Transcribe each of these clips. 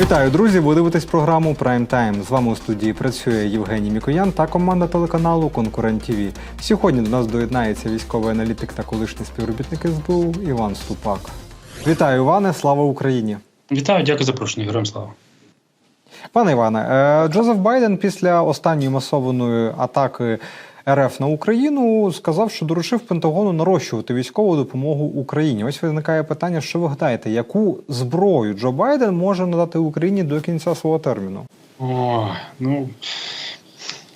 Вітаю, друзі! Ви дивитесь програму Прайм Тайм. З вами у студії працює Євгеній Мікоян та команда телеканалу Конкурент ТВ. Сьогодні до нас доєднається військовий аналітик та колишній співробітник СБУ Іван Ступак. Вітаю, Іване! Слава Україні! Вітаю, дякую за запрошення. Героям слава. Пане Іване, е, Джозеф Байден після останньої масованої атаки РФ на Україну сказав, що доручив Пентагону нарощувати військову допомогу Україні. Ось виникає питання, що ви гадаєте, яку зброю Джо Байден може надати Україні до кінця свого терміну? О, ну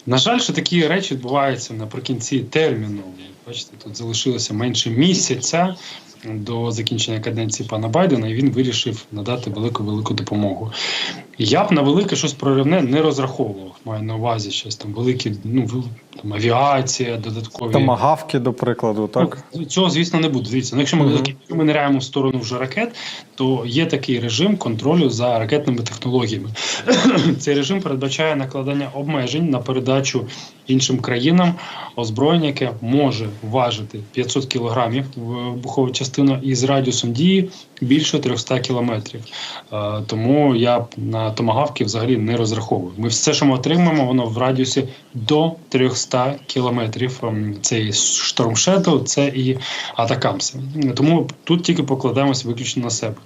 на жаль, що такі речі відбуваються наприкінці терміну. Бачите, тут залишилося менше місяця до закінчення каденції пана Байдена, і він вирішив надати велику велику допомогу. Я б на велике щось проривне не розраховував. Маю на увазі щось там великі, ну там авіація, додаткові Томагавки, до прикладу, так? Ну, цього, звісно, не буде. Дивіться, ну, якщо ми, якщо ми ниряємо в сторону вже ракет, то є такий режим контролю за ракетними технологіями. Цей режим передбачає накладання обмежень на передачу іншим країнам озброєння, яке може важити 500 кілограмів в бухову частину і з радіусом дії більше 300 кілометрів. Е, Тому я б томагавки взагалі не розраховую. Ми все, що ми отримаємо, воно в радіусі до 300 кілометрів. Ем, Це і Storm це і Атакамси. Тому тут тільки покладаємося виключно на себе.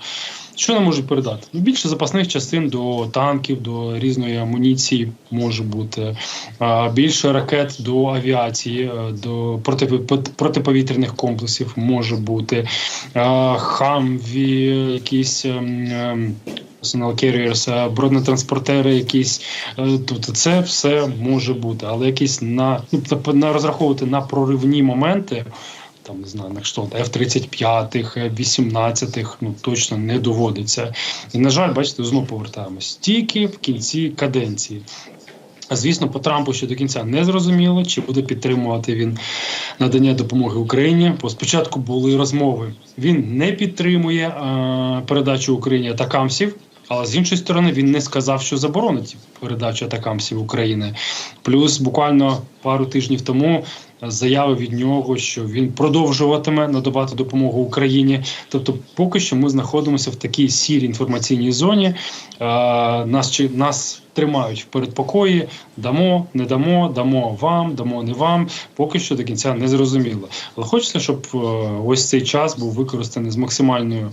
Що нам можуть передати? Ну, більше запасних частин до танків, до різної амуніції може бути, більше ракет до авіації, е, до протипо- протиповітряних комплексів може бути, хамві, якісь. Personal carriers, бронетранспортери, якісь е, тобто це все може бути, але якісь на ну тобто на розраховувати на проривні моменти. Там не знаю, на кшталт F-35, F-18, ну точно не доводиться. І на жаль, бачите, знову повертаємось тільки в кінці каденції. А звісно, по Трампу ще до кінця не зрозуміло, чи буде підтримувати він надання допомоги Україні. Бо спочатку були розмови. Він не підтримує е, передачу Україні атакамсів. Але з іншої сторони він не сказав, що заборонить передачу атакамсів України. Плюс буквально пару тижнів тому заяви від нього, що він продовжуватиме надавати допомогу Україні. Тобто, поки що ми знаходимося в такій сірій інформаційній зоні. Нас чи нас тримають в передпокої. Дамо, не дамо, дамо вам, дамо не вам. Поки що до кінця не зрозуміло. Але хочеться, щоб е, ось цей час був використаний з максимальною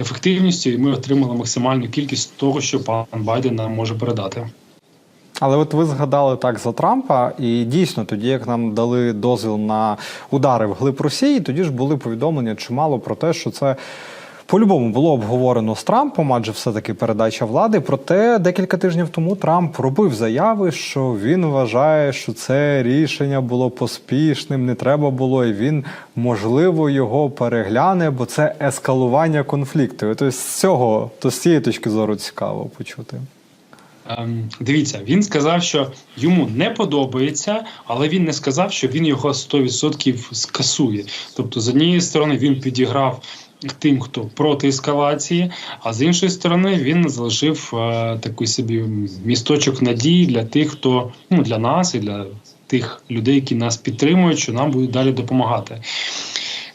ефективністю, і ми отримали максимальну кількість того, що пан Байден нам може передати. Але от ви згадали так за Трампа, і дійсно, тоді як нам дали дозвіл на удари вглиб Росії, тоді ж були повідомлення чимало про те, що це. По-любому було обговорено з Трампом, адже все-таки передача влади. Проте декілька тижнів тому Трамп робив заяви, що він вважає, що це рішення було поспішним, не треба було, і він можливо його перегляне, бо це ескалування конфлікту. Тобто з цього, то з цієї точки зору цікаво почути. Ем, дивіться, він сказав, що йому не подобається, але він не сказав, що він його 100% скасує. Тобто, з однієї сторони, він підіграв тим, хто проти ескалації, а з іншої сторони, він залишив е, такий собі місточок надії для тих, хто ну для нас і для тих людей, які нас підтримують, що нам будуть далі допомагати.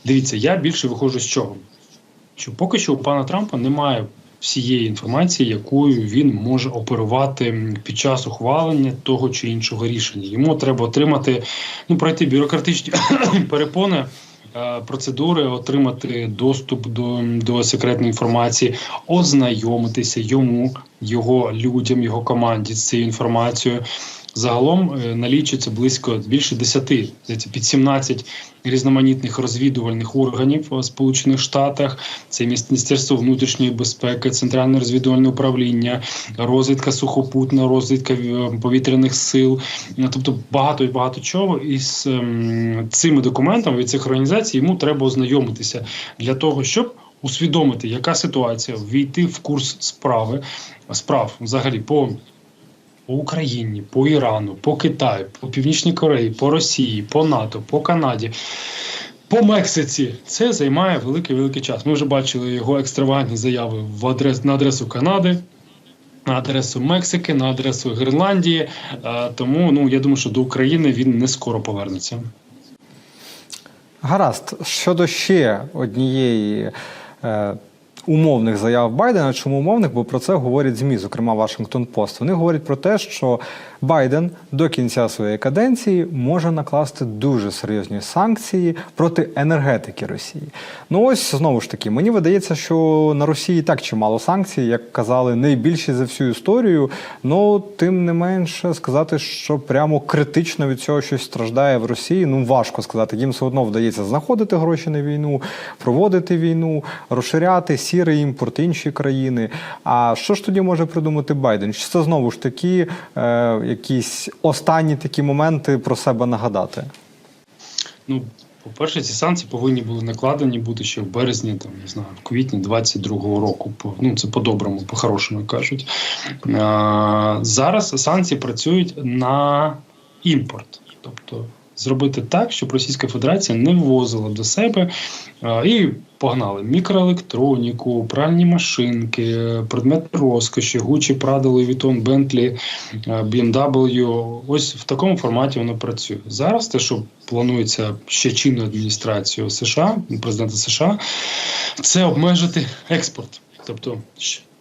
Дивіться, я більше виходжу з чого? Що поки що у пана Трампа немає всієї інформації, якою він може оперувати під час ухвалення того чи іншого рішення. Йому треба отримати, ну пройти бюрократичні перепони. е, Процедури отримати доступ до, до секретної інформації, ознайомитися йому, його людям, його команді з цією інформацією. Загалом е, налічується близько більше 10, здається, під 17 різноманітних розвідувальних органів у Сполучених Штатах. Це Міністерство внутрішньої безпеки, Центральне розвідувальне управління, розвідка сухопутна, розвідка е, повітряних сил. Ну, Тобто багато і багато чого. І з ем, цими документами від цих організацій йому треба ознайомитися для того, щоб. Усвідомити, яка ситуація, ввійти в курс справи справ взагалі по по Україні, по Ірану, по Китаю, по Північній Кореї, по Росії, по НАТО, по Канаді. По Мексиці це займає великий великий час. Ми вже бачили його екстравагантні заяви в адрес на адресу Канади, на адресу Мексики, на адресу Гренландії. Е, Тому ну я думаю, що до України він не скоро повернеться. Гаразд, щодо ще однієї умовних заяв Байдена. Чому умовних? Бо про це говорять ЗМІ, зокрема Вашингтон Пост. Вони говорять про те, що Байден до кінця своєї каденції може накласти дуже серйозні санкції проти енергетики Росії. Ну ось знову ж таки, мені видається, що на Росії так чимало санкцій, як казали, найбільші за всю історію. Ну тим не менше сказати, що прямо критично від цього щось страждає в Росії. Ну важко сказати. Їм все одно вдається знаходити гроші на війну, проводити війну, розширяти сірий імпорт інші країни. А що ж тоді може придумати Байден? Чи це знову ж таки е, якісь останні такі моменти про себе нагадати? Ну, по-перше, ці санкції повинні були накладені бути ще в березні, там не знаю, в квітні 22-го року. Ну це по-доброму, по-хорошому кажуть. А, зараз санкції працюють на імпорт, тобто зробити так, щоб Російська Федерація не ввозила до себе і погнали мікроелектроніку, пральні машинки, предмети розкоші, Prada, Louis Vuitton, Bentley, е, BMW. Ось в такому форматі воно працює. Зараз те, що планується ще чинною адміністрацією США, президента США, це обмежити експорт. Тобто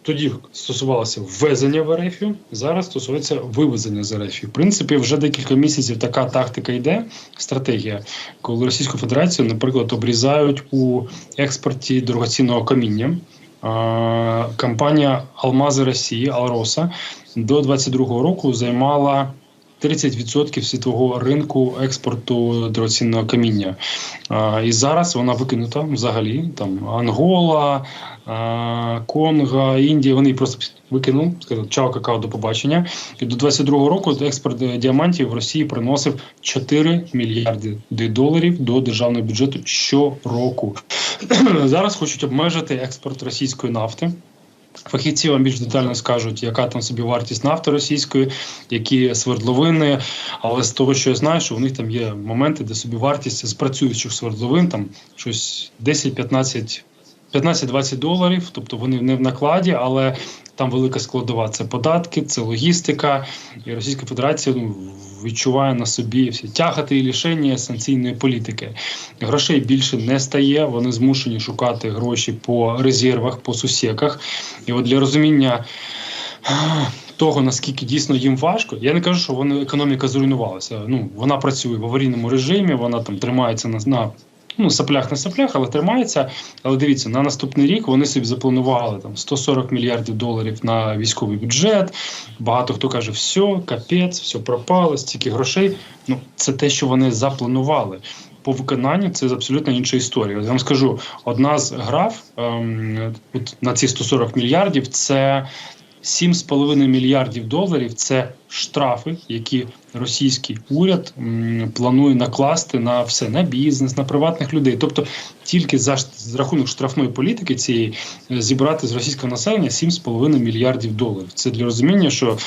тоді стосувалося ввезення в РФ, зараз стосується вивезення з РФ. В принципі, вже декілька місяців така тактика йде, стратегія, коли Російську Федерацію, наприклад, обрізають у експорті дорогоцінного каміння. Компанія Алмази Росії Алроса до 22-го року займала 30% світового ринку експорту дорогоцінного каміння. І зараз вона викинута взагалі. Там Ангола, Конго, Індія. Вони просто викинули, сказали, чао, какао, до побачення. І до 22-го року експорт е, діамантів в Росії приносив 4 мільярди доларів до державного бюджету щороку. Зараз хочуть обмежити експорт російської нафти. Фахівці вам більш детально скажуть, яка там собі вартість нафти російської, які свердловини. Але з того, що я знаю, що у них там є моменти, де собі вартість з працюючих свердловин там щось 10-15 15-20 доларів, тобто вони не в накладі, але там велика складова це податки, це логістика, і Російська Федерація ну, відчуває на собі всі тягати і лишення санкційної політики. Грошей більше не стає. Вони змушені шукати гроші по резервах, по сусіках. І от для розуміння. Того наскільки дійсно їм важко, я не кажу, що вони економіка зруйнувалася. Ну вона працює в аварійному режимі, вона там тримається на, на ну саплях на саплях, але тримається. Але дивіться, на наступний рік вони собі запланували там 140 мільярдів доларів на військовий бюджет. Багато хто каже, все, капець, все пропало, стільки грошей. Ну це те, що вони запланували. По виконанню це абсолютно інша історія. Я вам скажу, одна з граф ем, на ці 140 мільярдів це 7,5 мільярдів доларів це штрафи, які російський уряд планує накласти на все на бізнес, на приватних людей. Тобто тільки за, рахунок штрафної політики цієї е, зібрати з російського населення 7,5 мільярдів доларів. Це для розуміння, що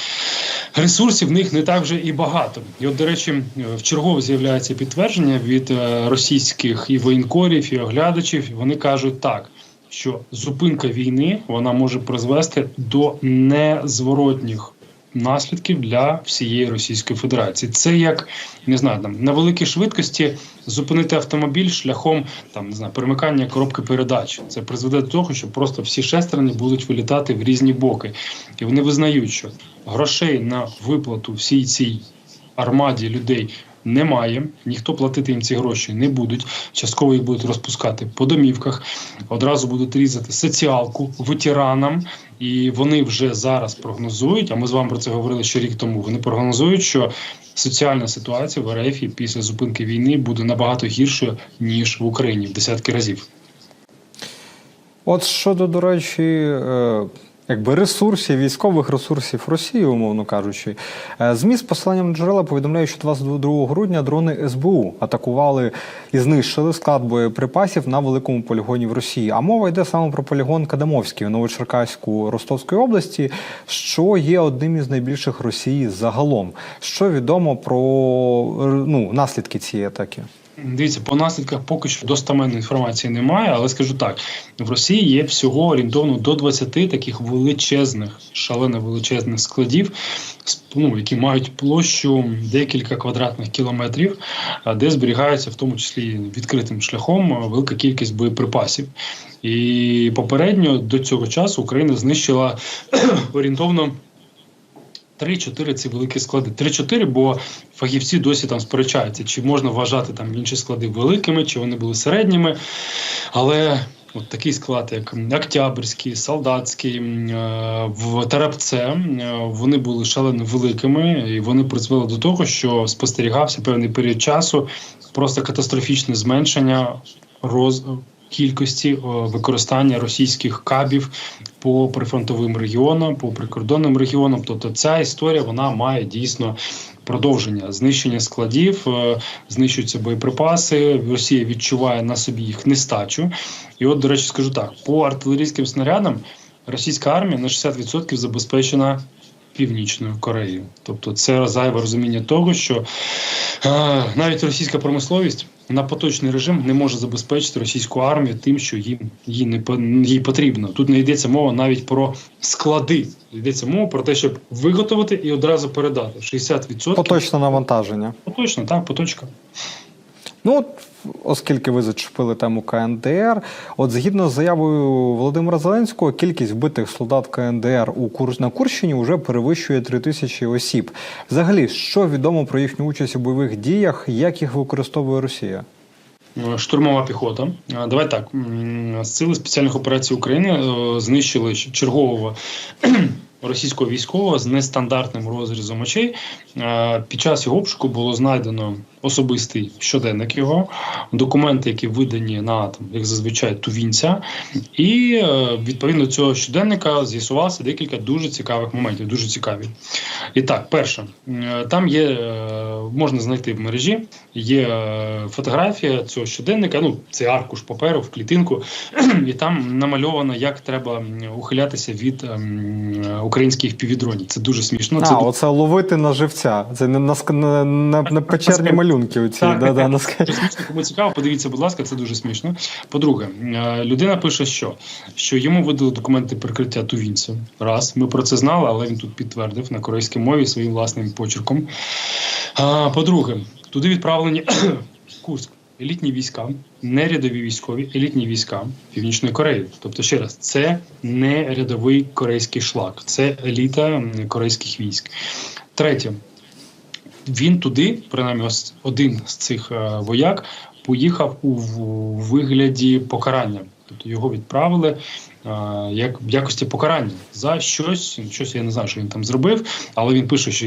ресурсів в них не так вже і багато. І от, до речі, е, в чергове з'являється підтвердження від е, російських і воєнкорів, і оглядачів. Вони кажуть так. Що зупинка війни вона може призвести до незворотніх наслідків для всієї Російської Федерації. Це як не знаю, там на великій швидкості зупинити автомобіль шляхом там не знаю, перемикання коробки передач. Це призведе до того, що просто всі шестерні будуть вилітати в різні боки, і вони визнають, що грошей на виплату всій цій армаді людей. Немає, ніхто платити їм ці гроші не будуть. Частково їх будуть розпускати по домівках, одразу будуть різати соціалку ветеранам, і вони вже зараз прогнозують. А ми з вами про це говорили ще рік тому. Вони прогнозують, що соціальна ситуація в РФ після зупинки війни буде набагато гіршою ніж в Україні в десятки разів. От щодо, до речі, е, якби ресурсів, військових ресурсів Росії, умовно кажучи, е, ЗМІ з посиланням джерела повідомляють, що 22 грудня дрони СБУ атакували і знищили склад боєприпасів на великому полігоні в Росії. А мова йде саме про полігон Кадамовський у Новочеркаську Ростовської області, що є одним із найбільших Росії загалом. Що відомо про ну, наслідки цієї атаки? Дивіться, по наслідках поки що достаменної інформації немає, але скажу так: в Росії є всього орієнтовно до 20 таких величезних, шалено величезних складів, ну, які мають площу декілька квадратних кілометрів, де зберігається в тому числі відкритим шляхом велика кількість боєприпасів. І попередньо до цього часу Україна знищила орієнтовно. 3-4 ці великі склади. 3-4, бо фахівці досі там сперечаються, чи можна вважати там інші склади великими, чи вони були середніми. Але от такий склад, як Октябрьський, Солдатський, е, в Тарапце, е, вони були шалено великими, і вони призвели до того, що спостерігався певний період часу просто катастрофічне зменшення роз... кількості е, використання російських кабів по прифронтовим регіонам, по прикордонним регіонам. Тобто ця історія вона має дійсно продовження знищення складів, е, знищуються боєприпаси. Росія відчуває на собі їх нестачу. І от, до речі, скажу так: по артилерійським снарядам російська армія на 60% забезпечена. Північною Кореєю, тобто це зайве розуміння того, що е, навіть російська промисловість на поточний режим не може забезпечити російську армію тим, що їм їй не їй потрібно. Тут не йдеться мова навіть про склади. Йдеться мова про те, щоб виготовити і одразу передати. 60% Поточне навантаження. поточно, так, поточка. Ну, оскільки ви зачепили тему КНДР, от згідно з заявою Володимира Зеленського, кількість вбитих солдат КНДР у Кур... на Курщині вже перевищує 3 тисячі осіб. Взагалі, що відомо про їхню участь у бойових діях, як їх використовує Росія? Е, Штурмова піхота. Е, Давай так. Сили спеціальних операцій України е, знищили чергового російського військового з нестандартним розрізом очей. Під час його обшуку було знайдено особистий щоденник його, документи, які видані на там, як зазвичай тувінця. І е, відповідно цього щоденника з'ясувалося декілька дуже цікавих моментів. Дуже цікаві. І так, перше, е, там є, е, можна знайти в мережі, є фотографія цього щоденника. Ну, це аркуш паперу в клітинку, і там намальовано, як треба ухилятися від ем, українських півдронів. Це дуже смішно. а, Це оце ловити на живця. Це не на, на, на, на печерні малюнки. Оці, Так, да, да. Це смішно, кому цікаво, подивіться, будь ласка, це дуже смішно. По-друге, е, людина пише, що, що йому видали документи прикриття тувінця. Раз, ми про це знали, але він тут підтвердив на корейській мові своїм власним почерком. По-друге, туди відправлені Курськ. Елітні війська, не рядові військові, елітні війська Північної Кореї. Тобто, ще раз, це не рядовий корейський шлак, це еліта корейських військ. Третє, він туди, принаймні, ось один з цих е, вояк, поїхав у вигляді покарання. Тобто його відправили як в якості покарання за щось. Щось я не знаю, що він там зробив, але він пише, що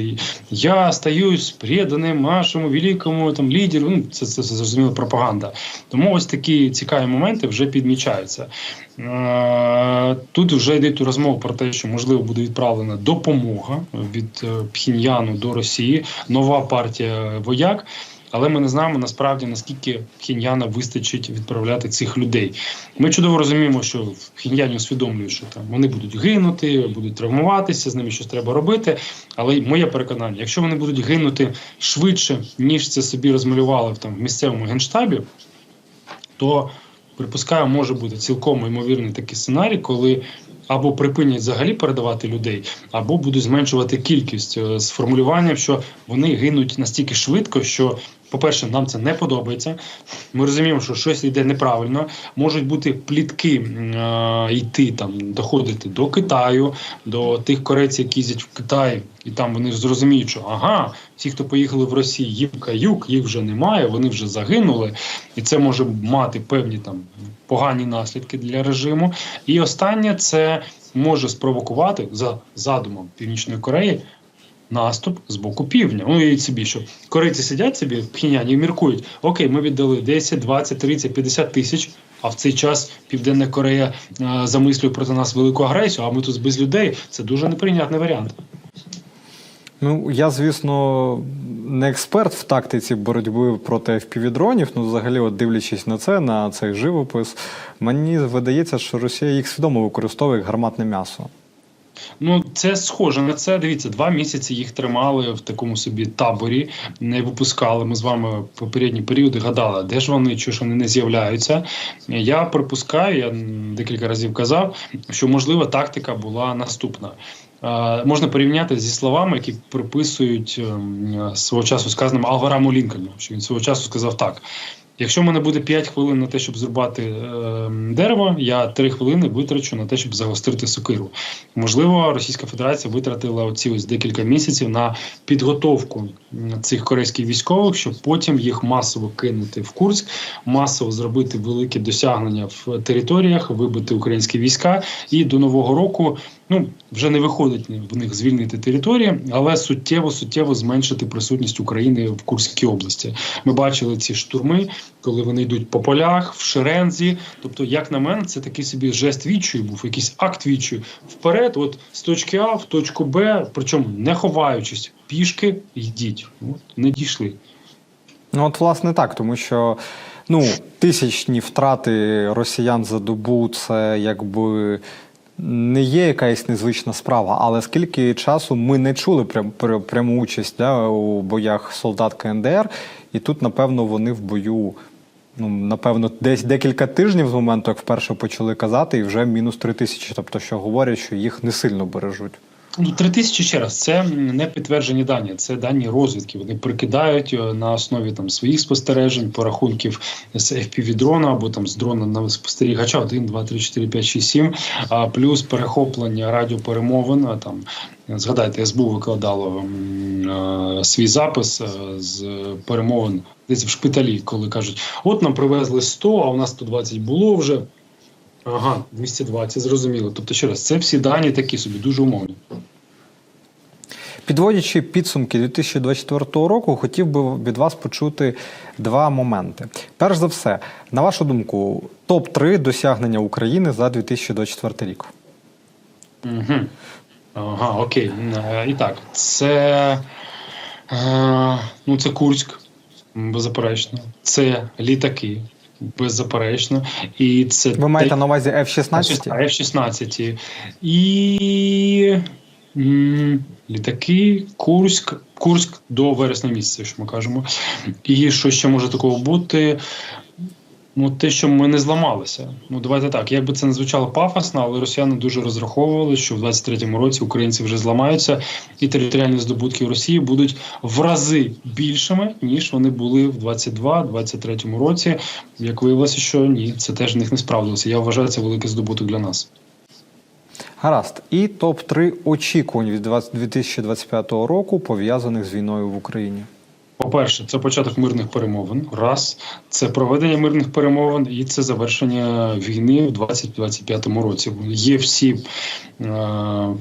я стаюсь преданим нашому великому там лідеру. Ну, це, це, це зрозуміло пропаганда. Тому ось такі цікаві моменти вже підмічаються. Тут вже йде розмова про те, що можливо буде відправлена допомога від е, Пхіньяну до Росії, нова партія вояк. Але ми не знаємо насправді наскільки Пхіньяна вистачить відправляти цих людей. Ми чудово розуміємо, що в Пхіньяні усвідомлюють, що там вони будуть гинути, будуть травмуватися, з ними щось треба робити. Але моє переконання, якщо вони будуть гинути швидше, ніж це собі розмалювали в там в місцевому генштабі, то припускаю, може бути цілком ймовірний такий сценарій, коли або припинять взагалі передавати людей, або будуть зменшувати кількість е, з формулюванням, що вони гинуть настільки швидко, що, по-перше, нам це не подобається. Ми розуміємо, що щось йде неправильно. Можуть бути плітки е, йти там, доходити до Китаю, до тих корейців, які їздять в Китай, і там вони зрозуміють, що ага, ті, хто поїхали в Росію, їм каюк, їх вже немає, вони вже загинули, і це може мати певні там погані наслідки для режиму. І останнє це може спровокувати за задумом Північної Кореї. Наступ з боку півдня. Ну і собі, що корейці сидять собі в Пхіняні і міркують: окей, ми віддали 10, 20, 30, 50 тисяч. А в цей час Південна Корея е, замислює проти нас велику агресію, а ми тут без людей. Це дуже неприйнятний варіант. Ну, я, звісно, не експерт в тактиці боротьби проти FPV-дронів. Ну, взагалі, от дивлячись на це, на цей живопис, мені видається, що Росія їх свідомо використовує як гарматне м'ясо. Ну, це схоже на це. Дивіться, два місяці їх тримали в такому собі таборі, не випускали. Ми з вами в попередні періоди гадали, де ж вони, чи ж вони не з'являються. Я припускаю, я декілька разів казав, що можлива тактика була наступна. Можна порівняти зі словами, які приписують ем, свого часу сказаним Алвараму Лінкольну, що він свого часу сказав так. Якщо в мене буде 5 хвилин на те, щоб зрубати е, дерево, я 3 хвилини витрачу на те, щоб загострити сокиру. Можливо, Російська Федерація витратила оці ось декілька місяців на підготовку цих корейських військових, щоб потім їх масово кинути в Курськ, масово зробити великі досягнення в територіях, вибити українські війська, і до нового року ну вже не виходить в них звільнити території, але суттєво суттєво зменшити присутність України в Курській області. Ми бачили ці штурми, коли вони йдуть по полях, в шерензі. Тобто, як на мене, це такий собі жест відчую, був якийсь акт відчую вперед, от з точки А в точку Б, причому не ховаючись, пішки йдіть. От не дійшли. Ну, от, власне, так, тому що ну, тисячні втрати росіян за добу це якби. Не є якась незвична справа, але скільки часу ми не чули прям, прям- пряму участь да, у боях солдат КНДР, і тут, напевно, вони в бою, ну, напевно, десь декілька тижнів з моменту, як вперше почали казати, і вже мінус три тисячі. Тобто, що говорять, що їх не сильно бережуть. Ну, три тисячі ще раз. Це не підтверджені дані, це дані розвідки. Вони прикидають е, на основі там своїх спостережень, порахунків з fpv дрона або там з дрона на спостерігача 1, 2, 3, 4, 5, 6, 7, а плюс перехоплення радіоперемовин. Там згадайте, СБУ викладало е, свій запис е, з перемовин десь в шпиталі, коли кажуть: от нам привезли 100, а у нас 120 було вже. Ага, 220, зрозуміло. Тобто, ще раз, це всі дані такі собі, дуже умовні. Підводячи підсумки 2024 року, хотів би від вас почути два моменти. Перш за все, на вашу думку, топ 3 досягнення України за 2024 рік. Угу. Ага, окей. Е, І так, це, е, ну, це Курськ, беззаперечно. Це літаки, беззаперечно. І це Ви маєте на увазі F-16? F-16. І літаки, Курськ, Курськ до вересня місяця, що ми кажемо. І що ще може такого бути? Ну, те, що ми не зламалися. Ну, давайте так. Як би це не звучало пафосно, але росіяни дуже розраховували, що в 23-му році українці вже зламаються, і територіальні здобутки Росії будуть в рази більшими, ніж вони були в 22-23 році. Як виявилося, що ні, це теж в них не справдилося. Я вважаю, це великий здобуток для нас. Гаразд. І топ 3 очікувань від 20- 2025 року пов'язаних з війною в Україні. По-перше, це початок мирних перемовин. Раз, це проведення мирних перемовин, і це завершення війни в 2025 році. Є всі е,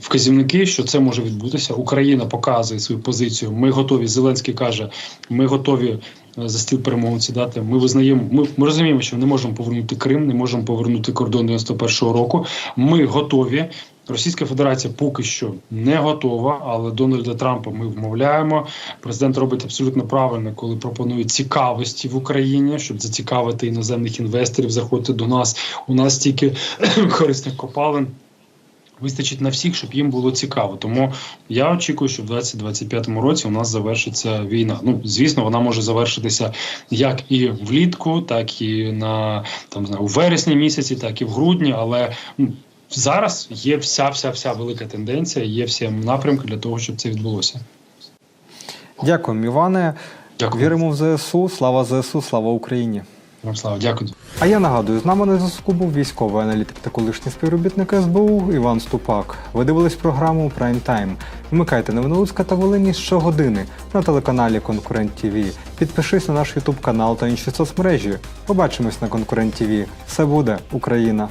вказівники, що це може відбутися. Україна показує свою позицію. Ми готові. Зеленський каже, ми готові е, за стіл перемовин сідати. Ми визнаємо. Ми, ми розуміємо, що не можемо повернути Крим, не можемо повернути кордон 91-го року. Ми готові. Російська Федерація поки що не готова, але Дональда Трампа ми вмовляємо. Президент робить абсолютно правильно, коли пропонує цікавості в Україні, щоб зацікавити іноземних інвесторів, заходити до нас. У нас стільки корисних копалин. Вистачить на всіх, щоб їм було цікаво. Тому я очікую, що в 2025 році у нас завершиться війна. Ну звісно, вона може завершитися як і влітку, так і на там знаю, у вересні місяці, так і в грудні. Але ну, зараз є вся вся вся велика тенденція, є всі напрямки для того, щоб це відбулося. Дякую, Іване. Дякую. Віримо в ЗСУ. Слава ЗСУ, слава Україні. Вам слава, дякую. А я нагадую, з нами на зв'язку був військовий аналітик та колишній співробітник СБУ Іван Ступак. Ви дивились програму Прайм Тайм. Вмикайте новини Луцька та Волині щогодини на телеканалі Конкурент ТВ. Підпишись на наш Ютуб канал та інші соцмережі. Побачимось на Конкурент ТВ. Все буде Україна!